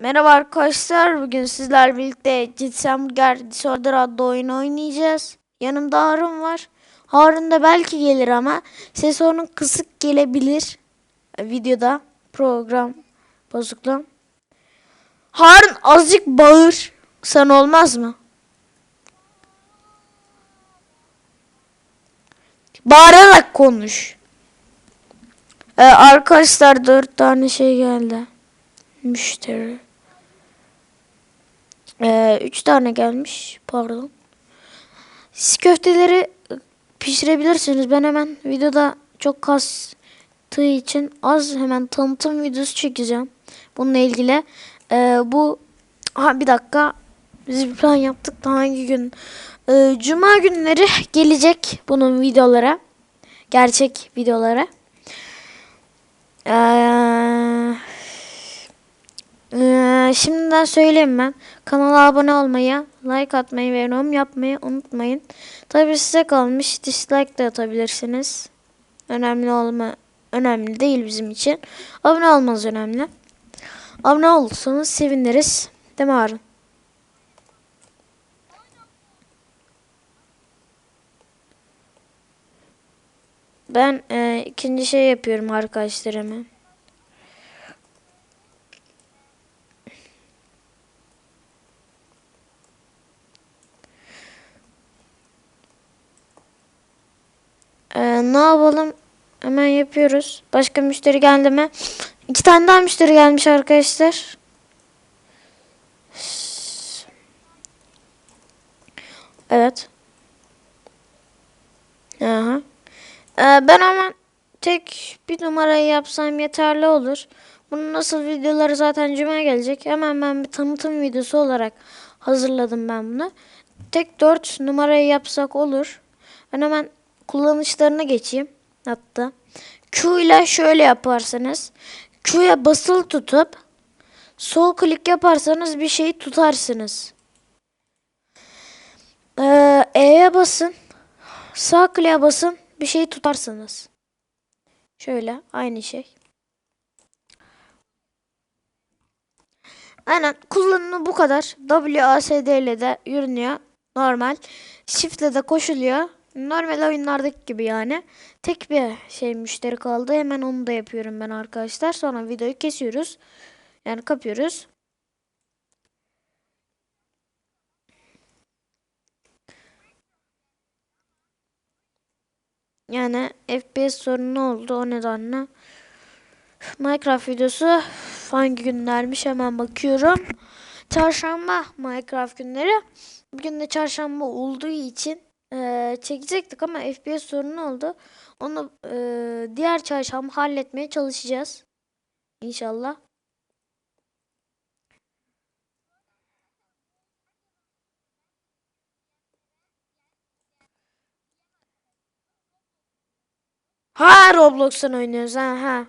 Merhaba arkadaşlar. Bugün sizler birlikte Jet Hamburger Disorder adlı oyunu oynayacağız. Yanımda Harun var. Harun da belki gelir ama ses onun kısık gelebilir. Videoda program bozukluğu. Harun azıcık bağır. Sen olmaz mı? Bağırarak konuş. Ee, arkadaşlar dört tane şey geldi. Müşteri. Ee, üç tane gelmiş. Pardon. Siz köfteleri pişirebilirsiniz. Ben hemen videoda çok kastığı için az hemen tanıtım videosu çekeceğim. Bununla ilgili. Ee, bu ha bir dakika. Biz bir plan yaptık da hangi gün? Ee, Cuma günleri gelecek bunun videolara. Gerçek videolara. Ee, şimdiden söyleyeyim ben. Kanala abone olmayı, like atmayı ve yorum yapmayı unutmayın. Tabii size kalmış. Dislike de atabilirsiniz. Önemli olma önemli değil bizim için. Abone olmanız önemli. Abone olursanız seviniriz. Değil mi Harun? Ben e, ikinci şey yapıyorum arkadaşlarıma. Ee, ne yapalım? Hemen yapıyoruz. Başka müşteri geldi mi? İki tane daha müşteri gelmiş arkadaşlar. Evet. Ee, ben hemen tek bir numarayı yapsam yeterli olur. Bunun nasıl videoları zaten cuma gelecek. Hemen ben bir tanıtım videosu olarak hazırladım ben bunu. Tek dört numarayı yapsak olur. Ben hemen kullanışlarına geçeyim. Hatta Q ile şöyle yaparsanız Q'ya basılı tutup sol klik yaparsanız bir şeyi tutarsınız. Ee, E'ye basın. Sağ kliğe basın. Bir şeyi tutarsınız. Şöyle aynı şey. Aynen kullanımı bu kadar. WASD ile de yürünüyor. Normal. Shift ile de koşuluyor. Normal oyunlardaki gibi yani. Tek bir şey müşteri kaldı. Hemen onu da yapıyorum ben arkadaşlar. Sonra videoyu kesiyoruz. Yani kapıyoruz. Yani FPS sorunu oldu o nedenle. Minecraft videosu hangi günlermiş hemen bakıyorum. Çarşamba Minecraft günleri. Bugün de çarşamba olduğu için e, çekecektik ama FPS sorunu oldu. Onu e, diğer çarşamba halletmeye çalışacağız. İnşallah. Ha Roblox'tan oynuyoruz ha ha.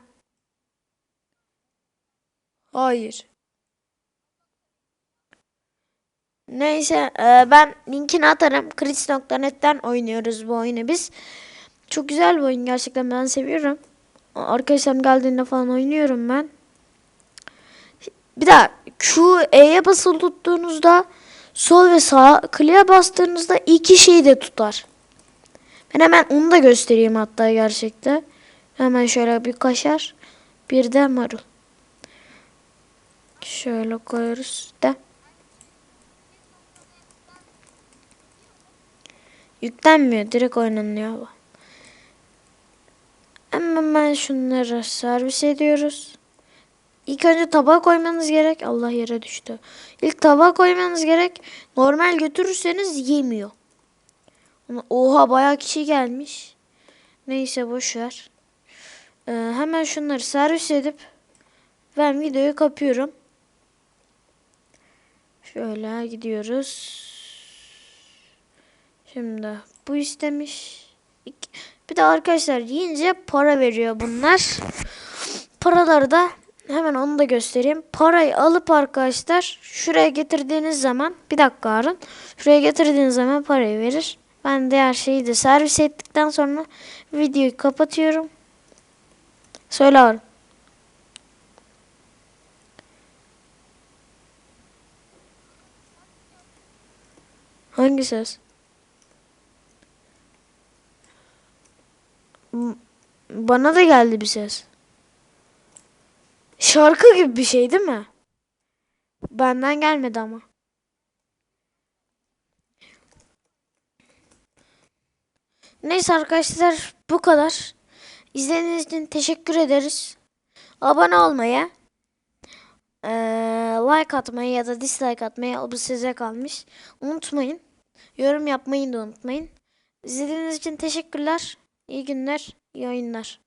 Hayır. Neyse e, ben linkini atarım. Chris.net'ten oynuyoruz bu oyunu biz. Çok güzel bir oyun gerçekten ben seviyorum. Arkadaşlarım geldiğinde falan oynuyorum ben. Bir daha Q E'ye basılı tuttuğunuzda sol ve sağ kliğe bastığınızda iki şeyi de tutar. Ben hemen onu da göstereyim hatta gerçekte. Hemen şöyle bir kaşar. Bir de marul. Şöyle koyuyoruz da. Yüklenmiyor. Direkt oynanıyor bu. Hemen şunları servis ediyoruz. İlk önce tabağa koymanız gerek. Allah yere düştü. İlk tabağa koymanız gerek. Normal götürürseniz yemiyor. Oha bayağı kişi gelmiş. Neyse boş ver. Ee, hemen şunları servis edip ben videoyu kapıyorum. Şöyle gidiyoruz. Şimdi bu istemiş. Bir de arkadaşlar yiyince para veriyor bunlar. Paraları da hemen onu da göstereyim. Parayı alıp arkadaşlar şuraya getirdiğiniz zaman bir dakika Harun. Şuraya getirdiğiniz zaman parayı verir. Ben diğer şeyi de servis ettikten sonra videoyu kapatıyorum. Söyle Harun. Hangi? M- Bana da geldi bir ses. Şarkı gibi bir şey değil mi? Benden gelmedi ama. Neyse arkadaşlar bu kadar. İzlediğiniz için teşekkür ederiz. Abone olmayı, eee, like atmayı ya da dislike atmayı bu size kalmış. Unutmayın. Yorum yapmayı da unutmayın. İzlediğiniz için teşekkürler. İyi günler, iyi oyunlar.